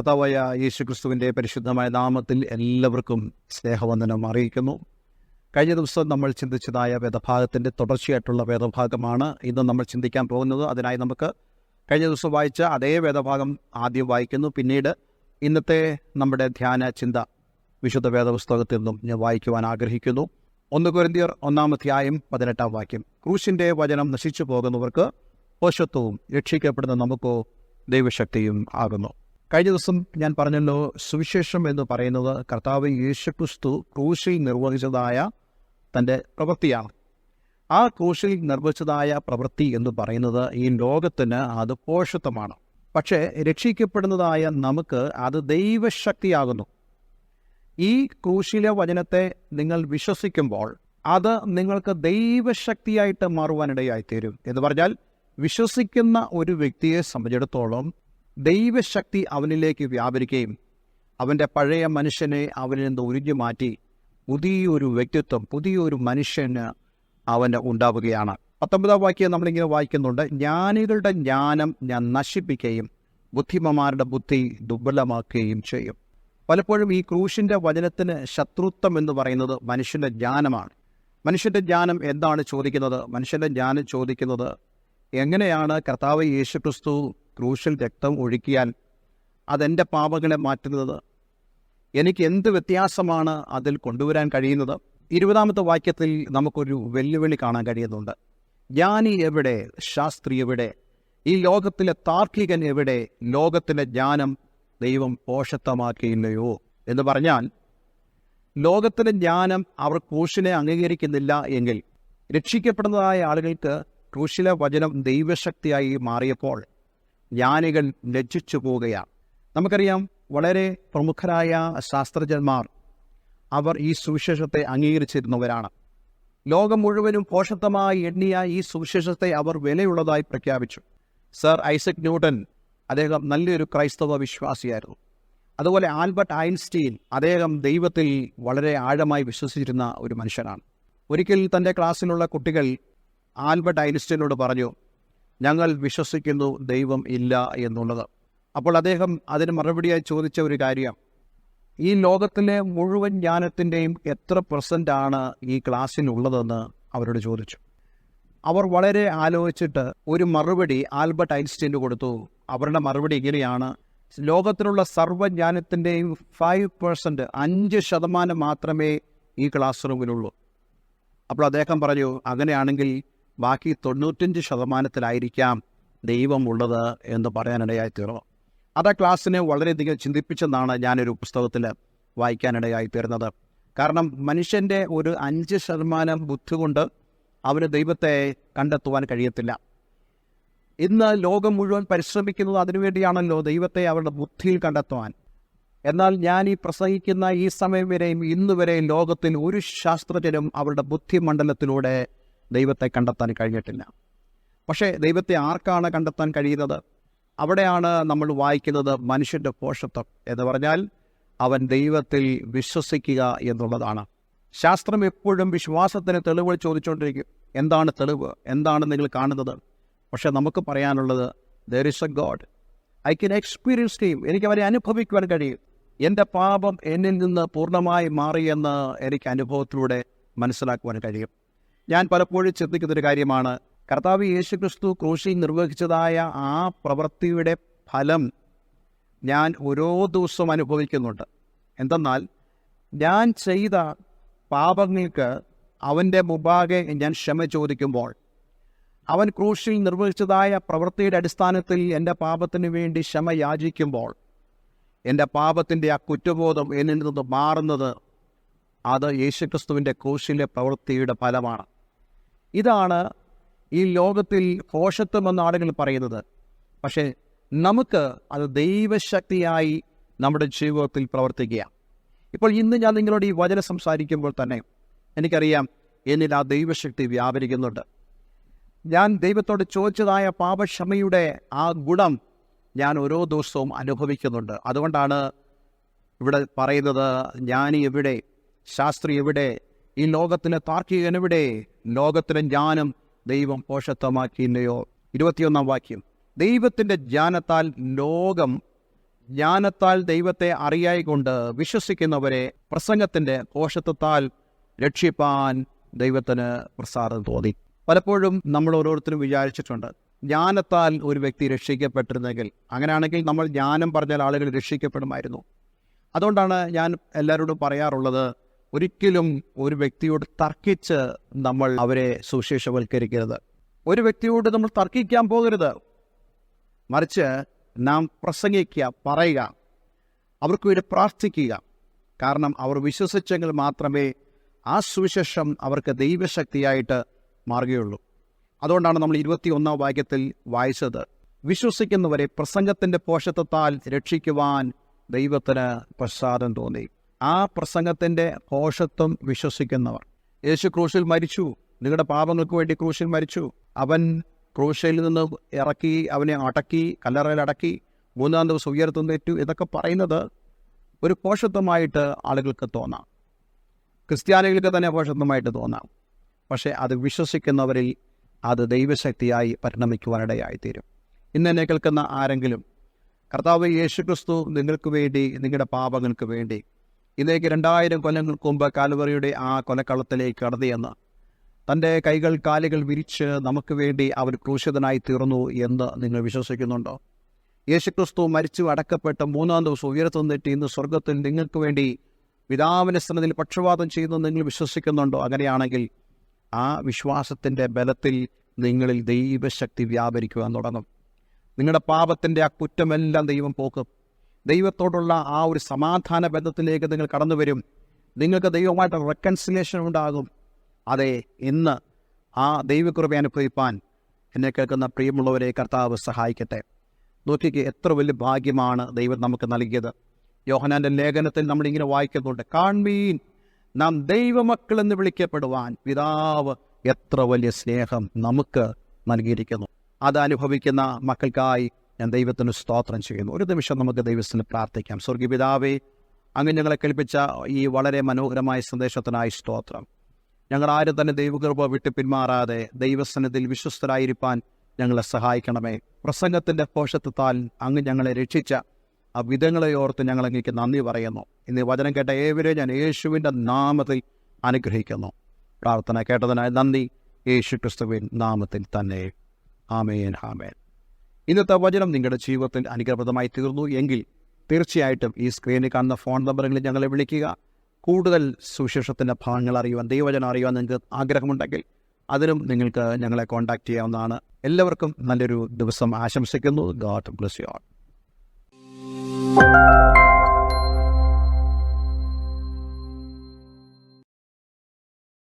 കർത്താവായ യേശു ക്രിസ്തുവിന്റെ പരിശുദ്ധമായ നാമത്തിൽ എല്ലാവർക്കും സ്നേഹവന്ദനം അറിയിക്കുന്നു. കഴിഞ്ഞ ദിവസം നമ്മൾ ചിന്തിച്ചതായ വേദഭാഗത്തിന്റെ തുടർച്ചയായിട്ടുള്ള വേദഭാഗമാണ് ഇന്ന് നമ്മൾ ചിന്തിക്കാൻ പോകുന്നത്. അതിനായി നമുക്ക് കഴിഞ്ഞ ദിവസം വായിച്ച അതേ വേദഭാഗം ആദ്യം വായിക്കുന്നു. പിന്നീട് ഇന്നത്തെ നമ്മുടെ ധ്യാന ചിന്ത വിശുദ്ധ വേദപുസ്തകത്തിൽ നിന്നും ഞാൻ വായിക്കുവാൻ ആഗ്രഹിക്കുന്നു. ഒന്ന് കുരുന്തിയർ ഒന്നാം അധ്യായം പതിനെട്ടാം വാക്യം. ക്രൂശിന്റെ വചനം നശിച്ചു പോകുന്നവർക്ക് പോഷത്വവും രക്ഷിക്കപ്പെടുന്ന നമുക്കോ ദൈവശക്തിയും ആകുന്നു. കഴിഞ്ഞ ദിവസം ഞാൻ പറഞ്ഞല്ലോ സുവിശേഷം എന്ന് പറയുന്നത് കർത്താവ് യേശുക്രിസ്തു ക്രൂശിൽ നിർവഹിച്ചതായ തന്റെ പ്രവൃത്തിയാണ്. ആ ക്രൂശിൽ നിർവഹിച്ചതായ പ്രവൃത്തി എന്ന് പറയുന്നത് ഈ ലോകത്തിന് അത് പോഷത്വമാണ്. പക്ഷേ രക്ഷിക്കപ്പെടുന്നതായ നമുക്ക് അത് ദൈവശക്തിയാകുന്നു. ഈ ക്രൂശിലെ വചനത്തെ നിങ്ങൾ വിശ്വസിക്കുമ്പോൾ അത് നിങ്ങൾക്ക് ദൈവശക്തിയായിട്ട് മാറുവാനിടയായിത്തീരും. എന്ന് പറഞ്ഞാൽ വിശ്വസിക്കുന്ന ഒരു വ്യക്തിയെ സംബന്ധിച്ചിടത്തോളം ദൈവശക്തി അവനിലേക്ക് വ്യാപരിക്കുകയും അവന്റെ പഴയ മനുഷ്യനെ അവനിൽ നിന്ന് ഉരിഞ്ഞു മാറ്റി പുതിയൊരു വ്യക്തിത്വം പുതിയൊരു മനുഷ്യന് അവന് ഉണ്ടാവുകയാണ്. പത്തൊമ്പതാം വാക്യം നമ്മളിങ്ങനെ വായിക്കുന്നുണ്ട് ജ്ഞാനികളുടെ ജ്ഞാനം ഞാൻ നശിപ്പിക്കുകയും ബുദ്ധിമന്മാരുടെ ബുദ്ധി ദുർബലമാക്കുകയും ചെയ്യും. പലപ്പോഴും ഈ ക്രൂശിന്റെ വചനത്തിന് ശത്രുത്വം എന്ന് പറയുന്നത് മനുഷ്യന്റെ ജ്ഞാനമാണ്. മനുഷ്യന്റെ ജ്ഞാനം എന്താണ് ചോദിക്കുന്നത്? മനുഷ്യന്റെ ജ്ഞാനം ചോദിക്കുന്നത് എങ്ങനെയാണ് കർത്താവ് യേശുക്രിസ്തു ക്രൂശിൽ രക്തം ഒഴുക്കിയാൽ അതെന്റെ പാപങ്ങളെ മാറ്റുന്നത്. എനിക്ക് എന്ത് വ്യത്യാസമാണ് അതിൽ കൊണ്ടുവരാൻ കഴിയുന്നത്? ഇരുപതാമത്തെ വാക്യത്തിൽ നമുക്കൊരു വെല്ലുവിളി കാണാൻ കഴിയുന്നുണ്ട്. ജ്ഞാനി എവിടെ? ശാസ്ത്രി എവിടെ? ഈ ലോകത്തിലെ താർക്കികൻ എവിടെ? ലോകത്തിലെ ജ്ഞാനം ദൈവം പോഷത്വമാക്കിയില്ലയോ? എന്ന് പറഞ്ഞാൽ ലോകത്തിലെ ജ്ഞാനം അവർ ക്രൂശിനെ അംഗീകരിക്കുന്നില്ല എങ്കിൽ രക്ഷിക്കപ്പെടുന്നതായ ആളുകൾക്ക് ക്രൂശിലെ വചനം ദൈവശക്തിയായി മാറിയപ്പോൾ ജ്ഞാനികൾ ലജ്ജിച്ചു പോവുകയാണ്. നമുക്കറിയാം വളരെ പ്രമുഖരായ ശാസ്ത്രജ്ഞന്മാർ അവർ ഈ സുവിശേഷത്തെ അംഗീകരിച്ചിരുന്നവരാണ്. ലോകം മുഴുവനും പോഷത്തമായി എണ്ണിയ ഈ സുവിശേഷത്തെ അവർ വിലയുള്ളതായി പ്രഖ്യാപിച്ചു. സർ ഐസക് ന്യൂട്ടൻ അദ്ദേഹം നല്ലൊരു ക്രൈസ്തവ വിശ്വാസിയായിരുന്നു. അതുപോലെ ആൽബർട്ട് ഐൻസ്റ്റീൻ അദ്ദേഹം ദൈവത്തിൽ വളരെ ആഴമായി വിശ്വസിച്ചിരുന്ന ഒരു മനുഷ്യനാണ്. ഒരിക്കൽ തന്റെ ക്ലാസ്സിലുള്ള കുട്ടികൾ ആൽബർട്ട് ഐൻസ്റ്റീനോട് പറഞ്ഞു ഞങ്ങൾ വിശ്വസിക്കുന്നു ദൈവം ഇല്ല എന്നുള്ളത്. അപ്പോൾ അദ്ദേഹം അതിന് മറുപടിയായി ചോദിച്ച ഒരു കാര്യം. ഈ ലോകത്തിലെ മുഴുവൻ ജ്ഞാനത്തിന്റെയും എത്ര പെർസെന്റ് ആണ് ഈ ക്ലാസ്സിനുള്ളതെന്ന് അവരോട് ചോദിച്ചു. അവർ വളരെ ആലോചിച്ചിട്ട് ഒരു മറുപടി ആൽബർട്ട് ഐൻസ്റ്റീന് കൊടുത്തു. അവരുടെ മറുപടി ഇങ്ങനെയാണ്. ലോകത്തിലുള്ള സർവജ്ഞാനത്തിന്റെയും ഫൈവ് പെർസെന്റ് അഞ്ച് ശതമാനം മാത്രമേ ഈ ക്ലാസ് റൂമിലുള്ളൂ അപ്പോൾ അദ്ദേഹം പറഞ്ഞു അങ്ങനെയാണെങ്കിൽ ബാക്കി തൊണ്ണൂറ്റഞ്ച് ശതമാനത്തിലായിരിക്കാം ദൈവം ഉള്ളത് എന്ന് പറയാനിടയായി തീർന്നു അത് ആ ക്ലാസ്സിനെ വളരെയധികം ചിന്തിപ്പിച്ചെന്നാണ് ഞാനൊരു പുസ്തകത്തിൽ വായിക്കാനിടയായി തീർന്നത് കാരണം മനുഷ്യന്റെ ഒരു അഞ്ച് ശതമാനം ബുദ്ധി കൊണ്ട് അവന് ദൈവത്തെ കണ്ടെത്തുവാൻ കഴിയത്തില്ല. ഇന്ന് ലോകം മുഴുവൻ പരിശ്രമിക്കുന്നത് അതിനുവേണ്ടിയാണല്ലോ ദൈവത്തെ അവരുടെ ബുദ്ധിയിൽ കണ്ടെത്തുവാൻ. എന്നാൽ ഞാൻ ഈ പ്രസംഗിക്കുന്ന ഈ സമയം വരെയും ഇന്നുവരെയും ലോകത്തിൽ ഒരു ശാസ്ത്രജ്ഞനും അവരുടെ ബുദ്ധിമണ്ഡലത്തിലൂടെ ദൈവത്തെ കണ്ടെത്താൻ കഴിഞ്ഞിട്ടില്ല. പക്ഷേ ദൈവത്തെ ആർക്കാണ് കണ്ടെത്താൻ കഴിയുന്നത്? അവിടെയാണ് നമ്മൾ വായിക്കുന്നത് മനുഷ്യന്റെ പോഷത്വം എന്ന് പറഞ്ഞാൽ അവൻ ദൈവത്തിൽ വിശ്വസിക്കുക എന്നുള്ളതാണ്. ശാസ്ത്രം എപ്പോഴും വിശ്വാസത്തിന് തെളിവ് ചോദിച്ചുകൊണ്ടിരിക്കും. എന്താണ് തെളിവ്? എന്താണ് നിങ്ങൾ കാണുന്നത്? പക്ഷേ നമുക്ക് പറയാനുള്ളത് there is a God I can experience ചെയ്യും എനിക്ക് അവരെ അനുഭവിക്കുവാൻ കഴിയും. എന്റെ പാപം എന്നിൽ നിന്ന് പൂർണമായി മാറിയെന്ന് എനിക്ക് അനുഭവത്തിലൂടെ മനസ്സിലാക്കുവാൻ കഴിയും. ഞാൻ പലപ്പോഴും ചിന്തിക്കുന്നൊരു കാര്യമാണ്. കർത്താവ് യേശു ക്രിസ്തു ക്രൂശിൽ നിർവഹിച്ചതായ ആ പ്രവൃത്തിയുടെ ഫലം ഞാൻ ഓരോ ദിവസവും അനുഭവിക്കുന്നുണ്ട്. എന്തെന്നാൽ ഞാൻ ചെയ്ത പാപങ്ങൾക്ക് അവന്റെ മുമ്പാകെ ഞാൻ ക്ഷമ ചോദിക്കുമ്പോൾ അവൻ ക്രൂശിൽ നിർവഹിച്ചതായ പ്രവൃത്തിയുടെ അടിസ്ഥാനത്തിൽ എന്റെ പാപത്തിന് വേണ്ടി ക്ഷമ യാചിക്കുമ്പോൾ എന്റെ പാപത്തിന്റെ ആ കുറ്റബോധം എന്നിൽ നിന്ന് മാറുന്നത് അത് യേശുക്രിസ്തുവിന്റെ ക്രൂശിലെ പ്രവൃത്തിയുടെ ഫലമാണ്. ഇതാണ് ഈ ലോകത്തിൽ പോഷത്വമെന്ന ആളുകൾ പറയുന്നത്. പക്ഷേ നമുക്ക് അത് ദൈവശക്തിയായി നമ്മുടെ ജീവിതത്തിൽ പ്രവർത്തിക്കുക ഇപ്പോൾ ഇന്ന് ഞാൻ നിങ്ങളോട് ഈ വചനം സംസാരിക്കുമ്പോൾ തന്നെ എനിക്കറിയാം എന്നിൽ ആ ദൈവശക്തി വ്യാപരിക്കുന്നുണ്ട്. ഞാൻ ദൈവത്തോട് ചോദിച്ചതായ പാപക്ഷമയുടെ ആ ഗുണം ഞാൻ ഓരോ ദിവസവും അനുഭവിക്കുന്നുണ്ട്. അതുകൊണ്ടാണ് ഇവിടെ പറയുന്നത് ഞാൻ എവിടെ ശാസ്ത്രി എവിടെ? ഈ ലോകത്തിലെ താർക്കികൻ എവിടെ? ലോകത്തിലെ ജ്ഞാനം ദൈവം പോഷത്വമാക്കിയില്ലയോ ഇരുപത്തിയൊന്നാം വാക്യം. ദൈവത്തിന്റെ ജ്ഞാനത്താൽ ലോകം ജ്ഞാനത്താൽ ദൈവത്തെ അറിയായിക്കൊണ്ട് വിശ്വസിക്കുന്നവരെ പ്രസംഗത്തിന്റെ പോഷത്വത്താൽ രക്ഷിപ്പാൻ ദൈവത്തിന് പ്രസാദം തോന്നി. പലപ്പോഴും നമ്മൾ ഓരോരുത്തരും വിചാരിച്ചിട്ടുണ്ട് ജ്ഞാനത്താൽ ഒരു വ്യക്തി രക്ഷിക്കപ്പെട്ടിരുന്നെങ്കിൽ. അങ്ങനെയാണെങ്കിൽ നമ്മൾ ജ്ഞാനം പറഞ്ഞാൽ ആളുകൾ രക്ഷിക്കപ്പെടുമായിരുന്നു. അതുകൊണ്ടാണ് ഞാൻ എല്ലാവരോടും പറയാറുള്ളത് ഒരിക്കലും ഒരു വ്യക്തിയോട് തർക്കിച്ച് നമ്മൾ അവരെ സുവിശേഷവൽക്കരിക്കരുത്. ഒരു വ്യക്തിയോട് നമ്മൾ തർക്കിക്കാൻ പോകരുത്. മറിച്ച് നാം പ്രസംഗിക്കുക പറയുക അവർക്ക് വേണ്ടി പ്രാർത്ഥിക്കുക. കാരണം അവർ വിശ്വസിച്ചെങ്കിൽ മാത്രമേ ആ സുവിശേഷം അവർക്ക് ദൈവശക്തിയായിട്ട് മാറുകയുള്ളൂ. അതുകൊണ്ടാണ് നമ്മൾ ഇരുപത്തി ഒന്നാം വാക്യത്തിൽ വായിച്ചത് വിശ്വസിക്കുന്നവരെ പ്രസംഗത്തിന്റെ പോഷത്വത്താൽ രക്ഷിക്കുവാൻ ദൈവത്തിന് പ്രസാദം തോന്നി. ആ പ്രസംഗത്തിന്റെ ഘോഷത്വം വിശ്വസിക്കുന്നവർ. യേശു ക്രൂശിൽ മരിച്ചു. നിങ്ങളുടെ പാപങ്ങൾക്ക് വേണ്ടി ക്രൂശിൽ മരിച്ചു. അവൻ ക്രൂശയിൽ നിന്ന് ഇറക്കി അവനെ അടക്കി കല്ലറയിൽ അടക്കി മൂന്നാം ദിവസം ഉയർത്തുന്നേറ്റു ഇതൊക്കെ പറയുന്നത് ഒരു പോഷത്വമായിട്ട് ആളുകൾക്ക് തോന്നാം. ക്രിസ്ത്യാനികൾക്ക് തന്നെ പോഷത്വമായിട്ട് തോന്നാം. പക്ഷേ അത് വിശ്വസിക്കുന്നവരിൽ അത് ദൈവശക്തിയായി പരിണമിക്കുവാനിടയായിത്തീരും. ഇന്ന് എന്നെ കേൾക്കുന്ന ആരെങ്കിലും കർത്താവ് യേശുക്രിസ്തു നിങ്ങൾക്ക് വേണ്ടി നിങ്ങളുടെ പാപങ്ങൾക്ക് വേണ്ടി ഇതേക്ക് രണ്ടായിരം കൊല്ലങ്ങൾക്ക് മുമ്പ് കാലുവറിയുടെ ആ കൊലക്കളത്തിലേക്ക് കടന്നിയെന്ന് തന്റെ കൈകൾ കാലുകൾ വിരിച്ച് നമുക്ക് വേണ്ടി അവർ ക്രൂശിതനായി തീർന്നു എന്ന് നിങ്ങൾ വിശ്വസിക്കുന്നുണ്ടോ? യേശുക്രിസ്തു മരിച്ചു അടക്കപ്പെട്ട മൂന്നാം ദിവസം ഉയർത്തുന്നിട്ട് ഇന്ന് സ്വർഗത്തിൽ നിങ്ങൾക്ക് വേണ്ടി പിതാവിന്റെ സ്ഥലത്തിൽ പക്ഷപാതം ചെയ്യുന്നു നിങ്ങൾ വിശ്വസിക്കുന്നുണ്ടോ? അങ്ങനെയാണെങ്കിൽ ആ വിശ്വാസത്തിന്റെ ബലത്തിൽ നിങ്ങളിൽ ദൈവശക്തി വ്യാപരിക്കുവാൻ തുടങ്ങും. നിങ്ങളുടെ പാപത്തിന്റെ ആ കുറ്റമെല്ലാം ദൈവം പോക്കും. ദൈവത്തോടുള്ള ആ ഒരു സമാധാന ബന്ധത്തിലേക്ക് നിങ്ങൾ കടന്നു വരും. നിങ്ങൾക്ക് ദൈവമായിട്ട് റെക്കൺസിലേഷൻ ഉണ്ടാകും. അതെ ഇന്ന് ആ ദൈവകൃപ അനുഭവിപ്പാൻ എന്നെ കേൾക്കുന്ന പ്രിയമുള്ളവരെ കർത്താവ് സഹായിക്കട്ടെ. നോക്കിക്ക് എത്ര വലിയ ഭാഗ്യമാണ് ദൈവം നമുക്ക് നൽകിയത്. യോഹനാന്റെ ലേഖനത്തിൽ നമ്മൾ ഇങ്ങനെ വായിക്കുന്നുണ്ട് കാൺമീൻ നാം ദൈവമക്കൾ എന്ന് വിളിക്കപ്പെടുവാൻ പിതാവ് എത്ര വലിയ സ്നേഹം നമുക്ക് നൽകിയിരിക്കുന്നു. അത് അനുഭവിക്കുന്ന മക്കൾക്കായി ഞാൻ ദൈവത്തിന് സ്തോത്രം ചെയ്യുന്നു. ഒരു നിമിഷം നമുക്ക് ദൈവത്തിന് പ്രാർത്ഥിക്കാം. സ്വർഗീയ പിതാവേ അങ്ങ് ഞങ്ങളെ കേൾപ്പിച്ച ഈ വളരെ മനോഹരമായ സന്ദേശത്തിനായി സ്തോത്രം. ഞങ്ങൾ ആരും തന്നെ ദൈവകൃപ വിട്ട് പിന്മാറാതെ ദൈവസന്നിധിയിൽ വിശ്വസ്തരായിരിക്കാൻ ഞങ്ങളെ സഹായിക്കണമേ. പ്രസംഗത്തിന്റെ പോഷത്വത്താൽ അങ്ങ് ഞങ്ങളെ രക്ഷിച്ച ആ വിധങ്ങളെ ഓർത്ത് ഞങ്ങൾ അങ്ങേക്ക് നന്ദി പറയുന്നു. ഇന്ന് വചനം കേട്ട ഏവരെയും ഞാൻ യേശുവിന്റെ നാമത്തിൽ അനുഗ്രഹിക്കുന്നു. പ്രാർത്ഥന കേട്ടതിനായി നന്ദി. യേശു ക്രിസ്തുവിൻ നാമത്തിൽ തന്നെ. ആമേൻ ആമേൻ. ഇന്നത്തെ വചനം നിങ്ങളുടെ ജീവിതത്തിൽ അനുഗ്രഹപ്രദമായി തീർന്നു എങ്കിൽ തീർച്ചയായിട്ടും ഈ സ്ക്രീനിൽ കാണുന്ന ഫോൺ നമ്പറുകളിൽ ഞങ്ങളെ വിളിക്കുക. കൂടുതൽ സുവിശേഷത്തിന്റെ ഭാഗങ്ങൾ അറിയുവാൻ ദൈവവചനം അറിയുവാൻ നിങ്ങൾക്ക് ആഗ്രഹമുണ്ടെങ്കിൽ അതിനും നിങ്ങൾക്ക് ഞങ്ങളെ കോൺടാക്റ്റ് ചെയ്യാവുന്നതാണ്. എല്ലാവർക്കും നല്ലൊരു ദിവസം ആശംസിക്കുന്നു. God bless you all